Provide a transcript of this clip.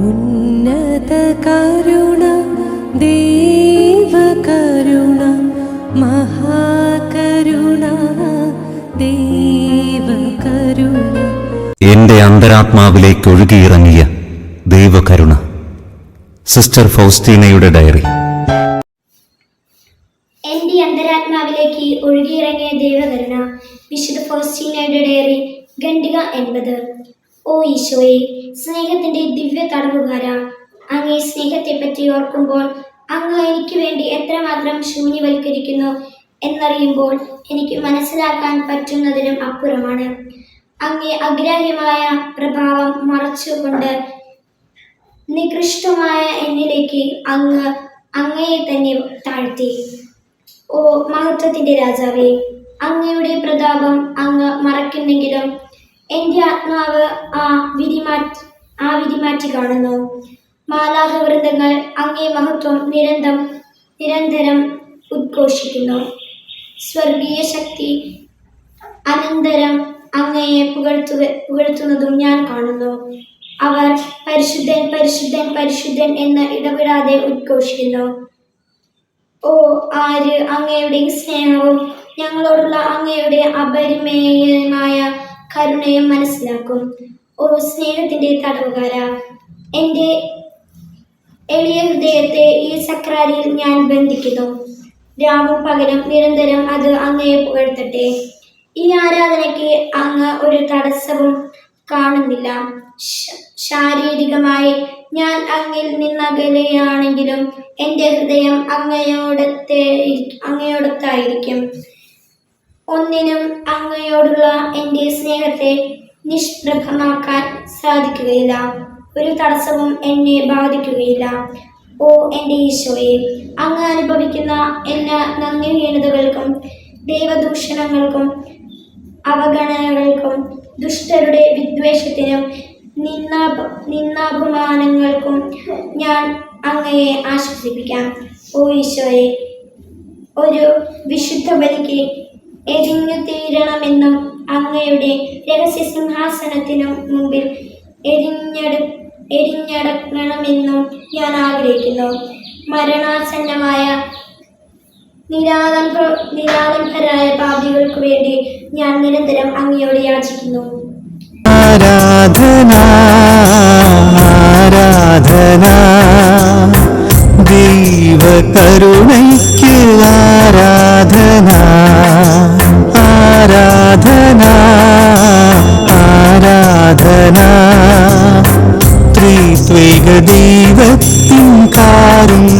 ഉന്നത കരുണ ദേവകരുണ മഹാകരുണ ദേവകരുണ എന്റെ അന്തരാത്മാവിലേക്ക് ഒഴുകിയിറങ്ങിയ ദൈവകരുണ sister ഫൗസ്റ്റീനയുടെ diary. എന്റെ അന്തരാത്മാവിലേക്ക് ഒഴുകിയിറങ്ങിയ ദൈവകരുണ വിശുദ്ധ ഫൗസ്റ്റീനയുടെ ഡയറി ഖണ്ഡിക എൺപത്. ഓ ഈശോയെ സ്നേഹത്തിന്റെ ദിവ്യ തടവുകാര അങ്ങേ സ്നേഹത്തെപ്പറ്റി ഓർക്കുമ്പോൾ അങ്ങ് എനിക്ക് വേണ്ടി എത്രമാത്രം ശൂന്യവൽക്കരിക്കുന്നു എന്നറിയുമ്പോൾ എനിക്ക് മനസ്സിലാക്കാൻ പറ്റുന്നതിനും അപ്പുറമാണ്. അങ്ങേ അഗ്രാഹ്യമായ പ്രഭാവം മറച്ചുകൊണ്ട് നികൃഷ്ടമായ എന്നിലേക്ക് അങ്ങ് അങ്ങയെ തന്നെ താഴ്ത്തി. ഓ മഹത്വത്തിന്റെ രാജാവേ അങ്ങയുടെ പ്രതാപം അങ്ങ് മറക്കുന്നെങ്കിലും എന്റെ ആത്മാവ് ആ വിധിമാറ്റി ആ വിധിമാറ്റി കാണുന്നു. മാലാഹവൃന്ദങ്ങൾ അങ്ങേ മഹത്വം നിരന്തം നിരന്തരം ഉദ്ഘോഷിക്കുന്നു. സ്വർഗീയ ശക്തി അനന്തരം അങ്ങയെ പുകഴ്ത്തു പുകഴ്ത്തുന്നതും ഞാൻ കാണുന്നു. അവർ പരിശുദ്ധൻ പരിശുദ്ധൻ പരിശുദ്ധൻ എന്ന് ഇടപെടാതെ ഉദ്ഘോഷിക്കുന്നു. ഓ ആര് അങ്ങയുടെ സ്നേഹവും ഞങ്ങളോടുള്ള അങ്ങയുടെ അപരിമേയമായ കരുണയും മനസ്സിലാക്കും. ഓ സ്നേഹത്തിന്റെ തടവുകാര എന്റെ എളിയ ഹൃദയത്തെ ഈ സക്രാരിയിൽ ഞാൻ ബന്ധിക്കുന്നു. രാവും പകലും നിരന്തരം അത് അങ്ങയെ പുകഴ്ത്തട്ടെ. ഈ ആരാധനയ്ക്ക് അങ്ങ് ഒരു തടസ്സവും കാണുന്നില്ല. ശാരീരികമായി ഞാൻ അങ്ങിൽ നിന്നകലെയാണെങ്കിലും എന്റെ ഹൃദയം അങ്ങയോടത്തെ അങ്ങയോടത്തായിരിക്കും. ഒന്നിനും അങ്ങയോടുള്ള എന്റെ സ്നേഹത്തെ നിഷ്പ്രഭമാക്കാൻ സാധിക്കുകയില്ല. ഒരു തടസ്സവും എന്നെ ബാധിക്കുകയില്ല. ഓ എന്റെ ഈശോയെ അങ്ങ് അനുഭവിക്കുന്ന എല്ലാ നന്ദിഹീനതകൾക്കും ദൈവദൂഷണങ്ങൾക്കും അവഗണനകൾക്കും ദുഷ്ടരുടെ വിദ്വേഷത്തിനും നിന്നാപ നിന്നാപമാനങ്ങൾക്കും ഞാൻ അങ്ങയെ ആശ്വസിപ്പിക്കാം. ഓ ഈശോയെ ഒരു വിശുദ്ധ ബലിക്ക് എരിഞ്ഞു തീരണമെന്നും അങ്ങയുടെ രഹസ്യ സിംഹാസനത്തിനു മുമ്പിൽ എരിഞ്ഞട എരിഞ്ഞടക്കണമെന്നും ഞാൻ ആഗ്രഹിക്കുന്നു. മരണാസന്നമായ നിരാലംബ നിരാലംബരായ പാപികൾക്ക് വേണ്ടി ഞാൻ നിരന്തരം അങ്ങയോട് യാചിക്കുന്നു. ആരാധന ആരാധന ദൈവകരുണയ്ക്ക് ആരാധന? ആരാധന ആരാധന. ത്രിത്വേക ദൈവത്തിൻ കാരുണ്യ